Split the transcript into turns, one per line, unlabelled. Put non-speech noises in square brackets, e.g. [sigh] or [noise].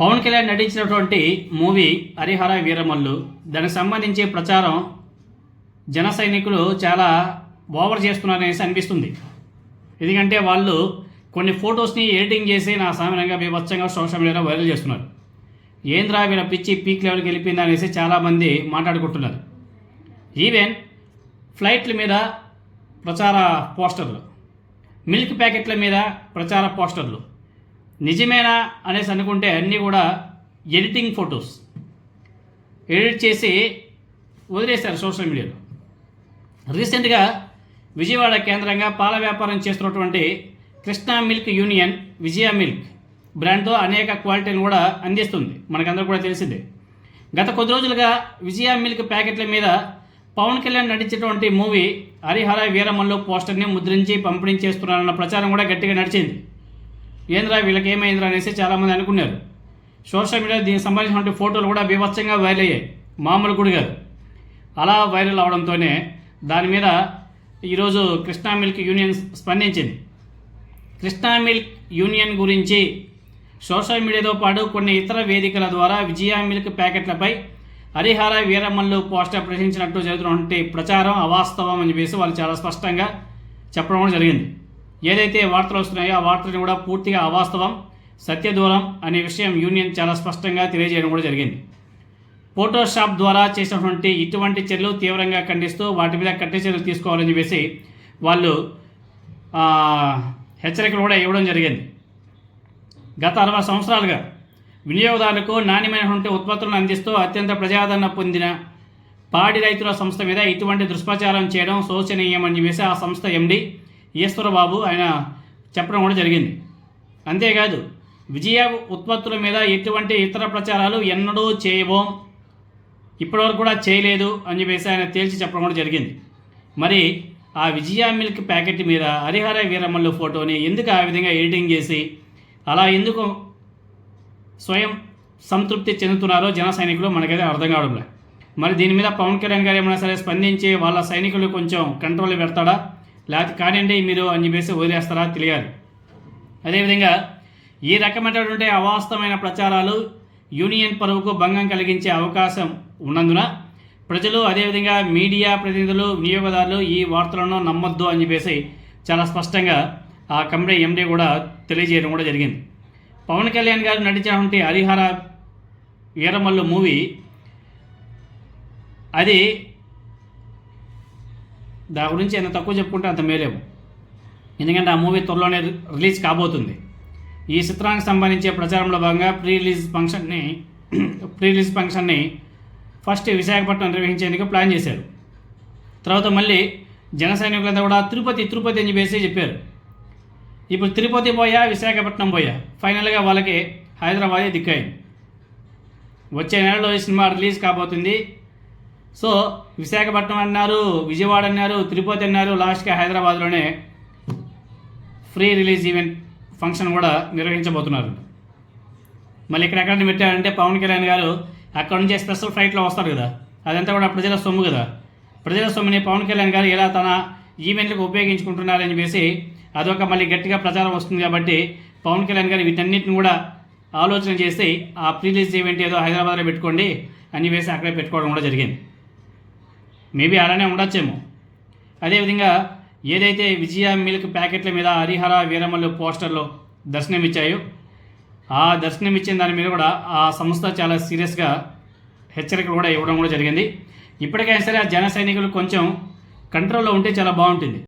పవన్ కళ్యాణ్ నటించినటువంటి మూవీ హరిహర వీరమల్లు. దానికి సంబంధించి ప్రచారం జన సైనికులు చాలా ఓవర్ చేస్తున్నారనేసి అనిపిస్తుంది. ఎందుకంటే వాళ్ళు కొన్ని ఫొటోస్ని ఎడిటింగ్ చేసి నా సామాన్యంగా బీభత్సంగా సోషల్ మీడియాలో వైరల్ చేస్తున్నారు. ఏంద్రా వీళ్ళ పిచ్చి పీక్ లెవెల్కి వెళ్ళిపోయింది అనేసి చాలామంది మాట్లాడుకుంటున్నారు. ఈవెన్ ఫ్లైట్ల మీద ప్రచార పోస్టర్లు మిల్క్ ప్యాకెట్ల మీద ప్రచార పోస్టర్లు. నిజమేనా అనేసి అనుకుంటే అన్నీ కూడా ఎడిటింగ్ ఫొటోస్. ఎడిట్ చేసి వదిలేశారు సోషల్ మీడియాలో. రీసెంట్గా విజయవాడ కేంద్రంగా పాల వ్యాపారం చేస్తున్నటువంటి Krishna milk union Vijaya milk బ్రాండ్తో అనేక క్వాలిటీలు కూడా అందిస్తుంది. మనకందరూ కూడా తెలిసిందే. గత కొద్ది రోజులుగా విజయ మిల్క్ ప్యాకెట్ల మీద పవన్ కళ్యాణ్ నటించినటువంటి మూవీ హరిహర వీరమల్లు పోస్టర్ని ముద్రించి పంపిణీ చేస్తున్నారన్న ప్రచారం కూడా గట్టిగా నడిచింది. ఏంద్రా వీళ్ళకి ఏమైందిరా అనేసి చాలామంది అనుకున్నారు. సోషల్ మీడియా దీనికి సంబంధించినటువంటి ఫోటోలు కూడా బీభత్సంగా వైరల్ అయ్యాయి. మామూలు కూడా కాదు. అలా వైరల్ అవడంతోనే దాని మీద ఈరోజు కృష్ణా మిల్క్ యూనియన్ స్పందించింది. కృష్ణా మిల్క్ యూనియన్ గురించి సోషల్ మీడియాతో పాటు కొన్ని ఇతర వేదికల ద్వారా విజయ మిల్క్ ప్యాకెట్లపై హరిహర వీరమల్లు పోస్టర్ ప్రశ్నించినట్టు జరుగుతున్నటువంటి ప్రచారం అవాస్తవం అని చెప్పేసి వాళ్ళు చాలా స్పష్టంగా చెప్పడం కూడా జరిగింది. ఏదైతే వార్తలు వస్తున్నాయో ఆ వార్తలు కూడా పూర్తిగా అవాస్తవం సత్యదూరం అనే విషయం యూనియన్ చాలా స్పష్టంగా తెలియజేయడం కూడా జరిగింది. ఫోటోషాప్ ద్వారా చేసినటువంటి ఇటువంటి చర్యలు తీవ్రంగా ఖండిస్తూ వాటి మీద కట్టే చర్యలు తీసుకోవాలని చెప్పేసి వాళ్ళు హెచ్చరికలు కూడా ఇవ్వడం జరిగింది. గత అరవై సంవత్సరాలుగా వినియోగదారులకు నాణ్యమైనటువంటి ఉత్పత్తులను అందిస్తూ అత్యంత ప్రజాదరణ పొందిన పాడి రైతుల సంస్థ మీద ఇటువంటి దుష్ప్రచారం చేయడం శోచనీయమని చెప్పేసి ఆ సంస్థ ఎండి ఈశ్వరబాబు ఆయన చెప్పడం కూడా జరిగింది. అంతేకాదు విజయ ఉత్పత్తుల మీద ఎటువంటి ఇతర ప్రచారాలు ఎన్నడూ చేయబోం ఇప్పటివరకు కూడా చేయలేదు అని చెప్పేసి ఆయన తేల్చి చెప్పడం కూడా జరిగింది. మరి ఆ విజయ మిల్క్ ప్యాకెట్ మీద హరిహర వీరమ్మలు ఫోటోని ఎందుకు ఆ విధంగా ఎడిటింగ్ చేసి అలా ఎందుకు స్వయం సంతృప్తి చెందుతున్నారో జన సైనికులు మనకైతే అర్థం కావడం లేదు మరి దీని మీద పవన్ కళ్యాణ్ గారు ఏమైనా సరే స్పందించి వాళ్ళ సైనికులు కొంచెం కంట్రోల్ పెడతాడా? లేకపోతే కానివ్వండి మీరు అని చెప్పేసి వదిలేస్తారా? తెలియాలి. అదేవిధంగా ఈ రకమైనటువంటి అవాస్తవమైన ప్రచారాలు యూనియన్ పరువుకు భంగం కలిగించే అవకాశం ఉన్నందున ప్రజలు అదేవిధంగా మీడియా ప్రతినిధులు వినియోగదారులు ఈ వార్తలను నమ్మొద్దు అని చెప్పేసి చాలా స్పష్టంగా ఆ కంపెనీ ఎండీ కూడా తెలియజేయడం కూడా జరిగింది. పవన్ కళ్యాణ్ గారు నటించినటువంటి హరిహర వీరమల్లు మూవీ అది దాని గురించి ఎంత తక్కువ చెప్పుకుంటే అంత మేలేము ఎందుకంటే ఆ మూవీ త్వరలోనే రిలీజ్ కాబోతుంది. ఈ చిత్రానికి సంబంధించే ప్రచారంలో భాగంగా ప్రీ రిలీజ్ ఫంక్షన్ని [clears throat] ప్రీ రిలీజ్ ఫంక్షన్ని ఫస్ట్ విశాఖపట్నం నిర్వహించేందుకు ప్లాన్ చేశారు. తర్వాత మళ్ళీ జన సైనికులంతా కూడా తిరుపతి తిరుపతి అని చెప్పేసి చెప్పారు. ఇప్పుడు తిరుపతి పోయా విశాఖపట్నం పోయా? ఫైనల్గా వాళ్ళకి హైదరాబాదే దిక్కాయింది వచ్చే నెలలో ఈ సినిమా రిలీజ్ కాబోతుంది. సో విశాఖపట్నం అన్నారు విజయవాడ అన్నారు తిరుపతి అన్నారు లాస్ట్గా హైదరాబాద్లోనే ఫ్రీ రిలీజ్ ఈవెంట్ ఫంక్షన్ కూడా నిర్వహించబోతున్నారు. మళ్ళీ ఇక్కడ ఎక్కడ పెట్టారంటే పవన్ కళ్యాణ్ గారు అక్కడ నుంచి స్పెషల్ ఫ్లైట్లో వస్తారు కదా అదంతా కూడా ప్రజల సొమ్ము కదా. ప్రజల సొమ్ముని పవన్ కళ్యాణ్ గారు ఎలా తన ఈవెంట్లకు ఉపయోగించుకుంటున్నారని చెప్పేసి అదొక మళ్ళీ గట్టిగా ప్రచారం వస్తుంది కాబట్టి పవన్ కళ్యాణ్ గారు వీటన్నిటిని కూడా ఆలోచన చేసి ఆ ప్రీ రిలీజ్ ఈవెంట్ ఏదో హైదరాబాద్లో పెట్టుకోండి అని చెప్పేసి అక్కడే పెట్టుకోవడం కూడా జరిగింది. మేబీ అలానే ఉండొచ్చేమో. అదేవిధంగా ఏదైతే విజయ మిల్క్ ప్యాకెట్ల మీద హరిహర వీరమల్లు పోస్టర్లు దర్శనమిచ్చాయో ఆ దర్శనమిచ్చిన దాని మీద కూడా ఆ సంస్థ చాలా సీరియస్గా హెచ్చరికలు కూడా ఇవ్వడం కూడా జరిగింది. ఇప్పటికైనా సరే ఆ జన సైనికులు కొంచెం కంట్రోల్లో ఉంటే చాలా బాగుంటుంది.